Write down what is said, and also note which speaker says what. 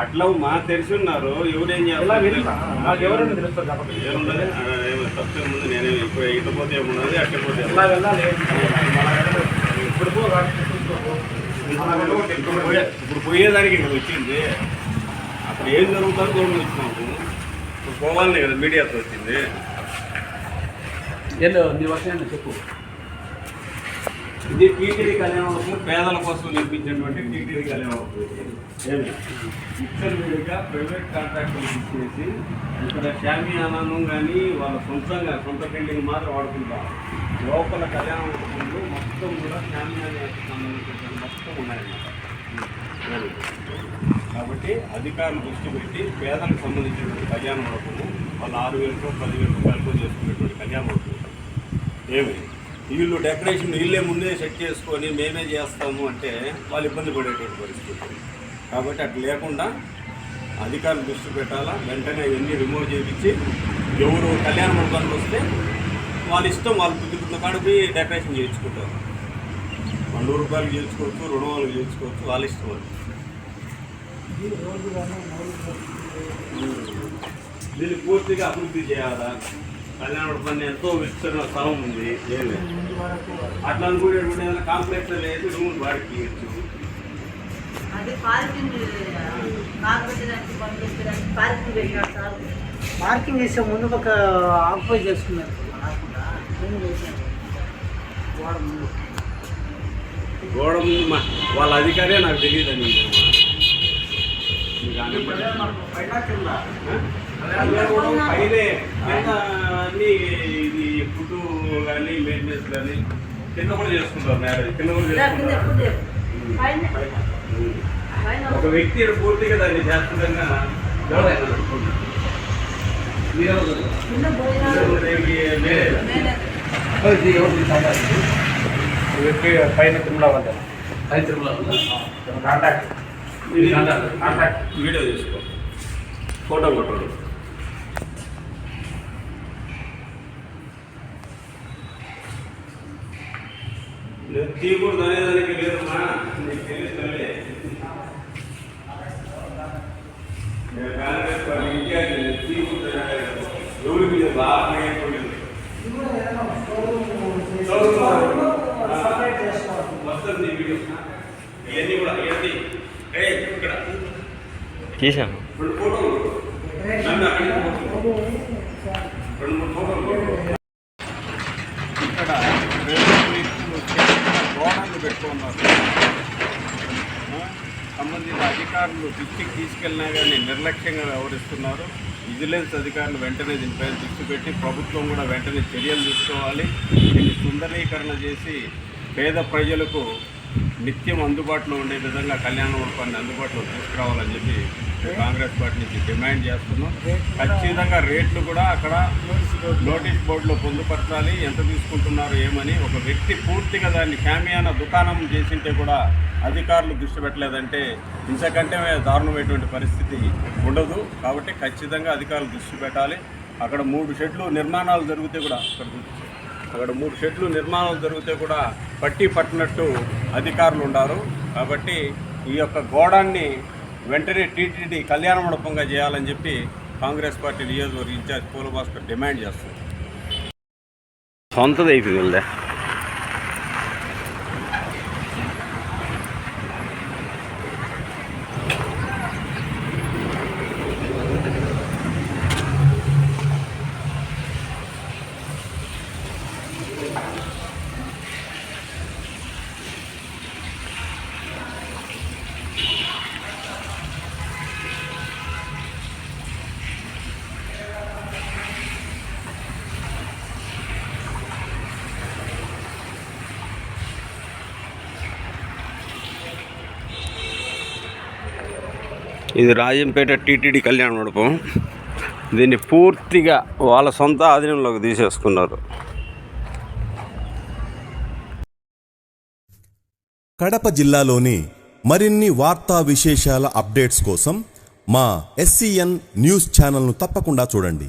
Speaker 1: అట్లా మా తెలిసి ఉన్నారు. ఎవరేం చేస్తారు? ఏమి తప్పేముంది నేనే ఇప్పుడు పోతే ఏమున్నది? అక్కడ పోతే
Speaker 2: ఎలా
Speaker 1: ఏమున్నది?
Speaker 2: వెళ్ళాలి మన వెళ్ళాలి. ఇప్పుడు
Speaker 1: పోయేదానికి ఇక్కడ వచ్చింది. అక్కడ ఏం జరుగుతుందో చూడండి వచ్చినాము పోవాలని కదా మీడియాతో వచ్చింది
Speaker 2: ఏందో నీ వచ్చాయండి చెప్పు.
Speaker 1: ఇది టీటీడీ కళ్యాణం పేదల కోసం నిర్మించినటువంటి టీటీడీ కళ్యాణం ఏమి? మీదుగా ప్రైవేట్ కాంట్రాక్టర్లు ఇచ్చేసి ఇక్కడ షామియానాను కానీ వాళ్ళ సొంతంగా సొంత బిల్డింగ్ మాత్రం వాడుకుంటారు. లోపల కళ్యాణ మండపంలో మొత్తం కూడా షామియానాకి సంబంధించిన మొత్తం ఉన్నాయన్నమాట. కాబట్టి అధికారులు దృష్టి పెట్టి పేదలకు సంబంధించినటువంటి కళ్యాణ మండపము వాళ్ళు ఆరు వేలకో పదివేల రూపాయలకు చేసుకునేటువంటి కళ్యాణ మండపం. ఏమి? వీళ్ళు డెకరేషన్ వీళ్ళే ముందే సెట్ చేసుకొని మేమే చేస్తాము అంటే వాళ్ళు ఇబ్బంది పడేటువంటి పరిస్థితి. కాబట్టి అట్లా లేకుండా అధికారులు దృష్టి పెట్టాలా? వెంటనే ఇవన్నీ రిమూవ్ చేయించి ఎవరు కళ్యాణ మండపానికి వస్తే వాళ్ళ ఇష్టం వాళ్ళు కుదురుతున్న కాడికి డెకరేషన్ చేయించుకుంటారు. వంద రూపాయలు చేయించుకోవచ్చు రెండు వందలు చేయించుకోవచ్చు వాళ్ళ ఇష్టం వాళ్ళు దీన్ని పూర్తిగా అభివృద్ధి చేయాలా? కళ్యాణ మండపాన్ని ఎంతో విస్తరణ స్థలం ఉంది. అట్లా అనుకునేటువంటి ఏదైనా కాంప్లెక్స్ లేదు రూమ్ వాడికి
Speaker 3: పార్కింగ్
Speaker 4: చేసే ముందు ఒక ఆక్యుపై చేసుకున్నారు. గోడ ముందు
Speaker 1: గోడ ముందు మా వాళ్ళ అధికారే నాకు తెలియదండి పైనే కింద అన్ని ఇది ఫుడ్ కానీ మెయింటెనెన్స్ కానీ కింద కూడా చేసుకుంటారు మ్యారేజ్ కింద కూడా
Speaker 3: ఇలా కింద
Speaker 1: చేసుకుంటారు
Speaker 3: ఎప్పుడు పైన పైన
Speaker 1: ఒక వ్యక్తి పూర్తిగా దాన్ని చేస్తుండగా ఎవరైనా మీరెవరు?
Speaker 3: కింద భోజనాలు
Speaker 1: దేనికి మేనేజర్.
Speaker 3: మేనేజర్.
Speaker 2: ఇది ఎవరు వ్యక్తి పైన తిరుమల వద్ద పైన తిరుమల వద్ద కాంటాక్ట్
Speaker 1: ఇది
Speaker 2: కాంటాక్ట్
Speaker 1: వీడియో తీసుకో ఫోటో కొట్టడు తీయకూడదు అనేదానికి లేదమ్మా నీకు తెలుస్తుంది నేను కాంగ్రెస్ పార్టీ ఇన్ఛార్జ్ నేను తీయకూడదు అనేదానికి ఎవరి మీద బాగా మొత్తం నీ వీడియో ఇవన్నీ కూడా ఇవన్నీ.
Speaker 5: తీసాను
Speaker 1: ఇక్కడ రెవెన్యూ గోడలు పెట్టుకున్నారు సంబంధిత అధికారులు దృష్టికి తీసుకెళ్ళినా కానీ నిర్లక్ష్యంగా వ్యవహరిస్తున్నారు విజిలెన్స్ అధికారులు వెంటనే దీనిపై దృష్టి పెట్టి ప్రభుత్వం కూడా వెంటనే చర్యలు తీసుకోవాలి. దీన్ని సుందరీకరణ చేసి పేద ప్రజలకు నిత్యం అందుబాటులో ఉండే విధంగా కళ్యాణ మండపాన్ని అందుబాటులో తీసుకురావాలని చెప్పి కాంగ్రెస్ పార్టీ నుంచి డిమాండ్ చేస్తున్నాం. ఖచ్చితంగా రేట్లు కూడా అక్కడ నోటీస్ బోర్డులో పొందుపరచాలి. ఎంత తీసుకుంటున్నారు ఏమని ఒక వ్యక్తి పూర్తిగా దాన్ని క్యామియాన దుకాణం చేసింటే కూడా అధికారులు దృష్టి పెట్టలేదంటే ఇంతకంటే దారుణమైనటువంటి పరిస్థితి ఉండదు. కాబట్టి ఖచ్చితంగా అధికారులు దృష్టి పెట్టాలి. అక్కడ మూడు షెడ్లు నిర్మాణాలు జరిగితే కూడా అక్కడ అక్కడ మూడు షెడ్లు నిర్మాణాలు జరిగితే కూడా పట్టి పట్టినట్టు అధికారులు ఉన్నారు కాబట్టి ఈ యొక్క గోడాన్ని వెంటనే టీటీడీ కళ్యాణ మండపంగా చేయాలని చెప్పి కాంగ్రెస్ పార్టీ నియోజకవర్గ ఇన్ఛార్జ్ పూల భాస్కర్ డిమాండ్ చేస్తుంది
Speaker 5: సొంతది అయిపోయింది ఇది రాజంపేట టీటీడీ కళ్యాణ మండపం. దీన్ని పూర్తిగా వాళ్ళ సొంత ఆధీనంలోకి తీసేసుకున్నారు.
Speaker 6: కడప జిల్లాలోని మరిన్ని వార్తా విశేషాల అప్డేట్స్ కోసం మా ఎస్సీఎన్ న్యూస్ ఛానల్ను తప్పకుండా చూడండి.